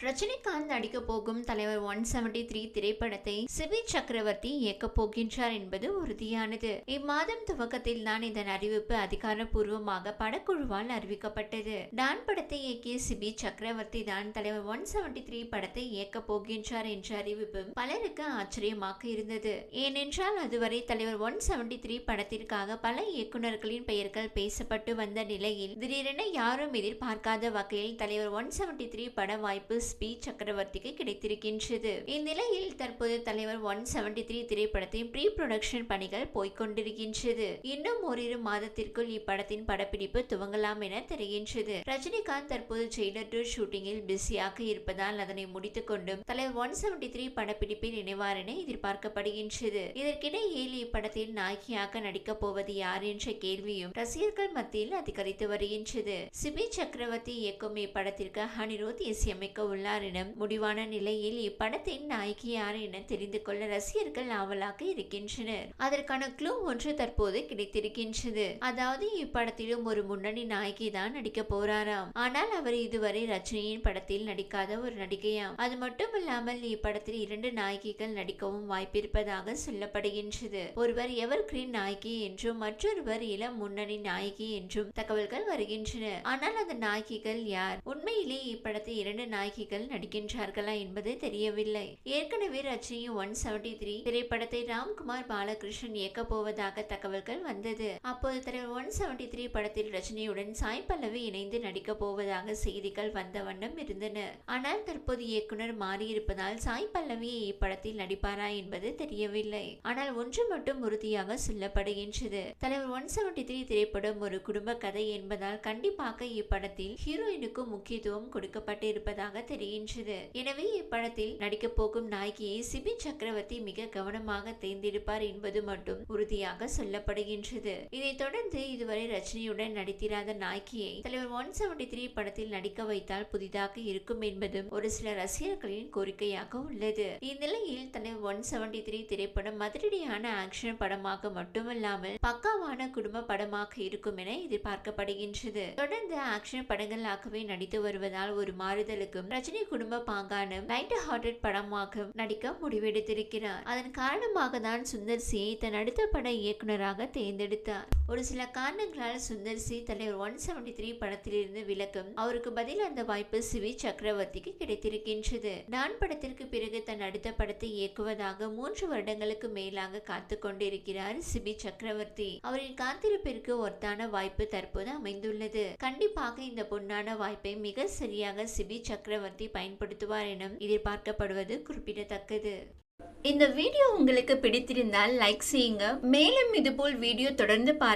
ரஜினிகாந்த் நடிக்க போகும் Thalaivar one seventy three திரைப்படத்தை சிபி சக்கரவர்த்தி இயக்கப் போகின்றார் என்பது உறுதியானது. இம்மாதம் துவக்கத்தில் தான் இதன் அறிவிப்பு அதிகாரப்பூர்வமாக படக்குழுவால் அறிவிக்கப்பட்டது. டான் படத்தை இயக்கிய சிபி சக்கரவர்த்தி தான் தலைவர் ஒன் செவன்டி த்ரீ படத்தை இயக்கப் போகின்றார் என்ற அறிவிப்பு பலருக்கு ஆச்சரியமாக இருந்தது. ஏனென்றால் அதுவரை தலைவர் ஒன் செவன்டி த்ரீ படத்திற்காக பல இயக்குநர்களின் பெயர்கள் பேசப்பட்டு வந்த நிலையில் திடீரென யாரும் எதிர்பார்க்காத வகையில் தலைவர் ஒன் செவன்டி த்ரீ பட வாய்ப்பு எஸ் பி சக்கரவர்த்திக்கு கிடைத்திருக்கின்றது. இந்நிலையில் தற்போது தலைவர் ஒன் செவன்டி த்ரீ திரைப்படத்தின் ப்ரீ ப்ரொடக்ஷன் பணிகள் போய்கொண்டிருக்கின்றது இன்னும் ஓரிரு மாதத்திற்குள் இப்படத்தின் படப்பிடிப்பு துவங்கலாம் என தெரிகின்றது. ரஜினிகாந்த் தற்போது ஜெயிலர் டூ ஷூட்டிங்கில் பிஸியாக இருப்பதால் அதனை முடித்துக் கொண்டும் தலைவர் ஒன் செவன்டி த்ரீ படப்பிடிப்பில் இணைவார் என எதிர்பார்க்கப்படுகின்றது. இதற்கிடையில் இப்படத்தில் நாயகியாக நடிக்கப் போவது யார் என்ற கேள்வியும் ரசிகர்கள் மத்தியில் அதிகரித்து வருகின்றது. சிபி சக்கரவர்த்தி இயக்கும் இப்படத்திற்கு அனிருத் இசையமைக்க உள்ளார் என முடிவான நிலையில் இப்படத்தின் நாயகி யார் என தெரிந்து கொள்ள ரசிகர்கள் ஆவலாக இருக்கின்றனர். அதற்கான க்ளூ ஒன்று தற்போது கிடைத்திருக்கின்றது. அதாவது இப்படத்திலும் ஒரு முன்னணி நாயகி தான் நடிக்க போறாராம். ஆனால் அவர் இதுவரை ரஜினியின் படத்தில் நடிக்காத ஒரு நடிகையாம். அது மட்டுமல்லாமல் இப்படத்தில் இரண்டு நாயகிகள் நடிக்கவும் வாய்ப்பிருப்பதாக சொல்லப்படுகின்றது. ஒருவர் எவர் கிரீன் நாயகி என்றும் மற்றொருவர் இளம் முன்னணி நாயகி என்றும் தகவல்கள் வருகின்றன. ஆனால் அந்த நாயகிகள் யார்? உண்மையிலே இப்படத்தில் இரண்டு நடிகைகள் நடிக்கின்றார்களா என்பது தெரியவில்லை. ஏற்கனவே ரஜினி ஒன் செவன்டி த்ரீ திரைப்படத்தை ராம்குமார் பாலகிருஷ்ணன் இயக்க போவதாக தகவல்கள் வந்தது. அப்போது ஒன் செவன்டி த்ரீ படத்தில் ரஜினியுடன் சாய் பல்லவி இணைந்து நடிக்க போவதாக செய்திகள் வந்த வண்ணம் இருந்தன. ஆனால் தற்போது இயக்குனர் மாறியிருப்பதால் சாய் பல்லவியை இப்படத்தில் நடிப்பாரா என்பது தெரியவில்லை. ஆனால் ஒன்று மட்டும் உறுதியாக சொல்லப்படுகின்றது. தலைவர் ஒன் செவன்டி த்ரீ திரைப்படம் ஒரு குடும்ப கதை என்பதால் கண்டிப்பாக இப்படத்தில் ஹீரோயினுக்கு முக்கியத்துவம் கொடுக்கப்பட்டு இருப்பதாக தெரிகின்றது. எனவே இப்படத்தில் நடிக்க போகும் நாயகியை சிபி சக்கரவர்த்தி மிக கவனமாக தேர்ந்தெடுப்பார் என்பது மட்டும் உறுதியாக சொல்லப்படுகின்றது. இதைத் தொடர்ந்து இதுவரை ரஜினியுடன் நடித்திராத நாயகியை தலைவர் ஒன் செவன்டி த்ரீ படத்தில் நடிக்க வைத்தால் புதிதாக இருக்கும் என்பதும் ஒரு சில ரசிகர்களின் கோரிக்கையாக உள்ளது. இந்நிலையில் தலைவர் ஒன் செவன்டி த்ரீ திரைப்படம் அதிரடியான ஆக்ஷன் படமாக மட்டுமல்லாமல் பக்காவான குடும்ப படமாக இருக்கும் என எதிர்பார்க்கப்படுகின்றது. தொடர்ந்து ஆக்ஷன் படங்களாகவே நடித்து வருவதால் ஒரு மாறுதலுக்கும் ரஜினி குடும்ப பாங்கான லைட் ஹார்டட் படமாக நடிக்க முடிவெடுத்திருக்கிறார். அதன் காரணமாக தான் சுந்தர் சியை தன் அடுத்த பட இயக்குனராக தேர்ந்தெடுத்தார். ஒரு சில காரணங்களால் சுந்தர் சி தலைவர் ஒன் செவன்டி த்ரீ படத்திலிருந்து விலக்கும் அவருக்கு பதில் அந்த வாய்ப்பு சிவி சக்கரவர்த்திக்கு கிடைத்திருக்கின்றது. நான் படத்திற்கு பிறகு தன் அடுத்த படத்தை இயக்குவதாக மூன்று வருடங்களுக்கு மேலாக காத்து கொண்டிருக்கிறார் சிபி சக்கரவர்த்தி. அவரின் காத்திருப்பிற்கு ஒருத்தான வாய்ப்பு தற்போது அமைந்துள்ளது. கண்டிப்பாக இந்த பொன்னான வாய்ப்பை மிக சரியாக சிபி சக்கரவர்த்தி பயன்படுத்துவார் என எதிர்பார்க்கப்படுவது குறிப்பிடத்தக்கது. இந்த வீடியோ உங்களுக்கு பிடித்திருந்தால் லைக் செய்யுங்க. மேலும் இதுபோல் வீடியோ தொடர்ந்து பார்க்க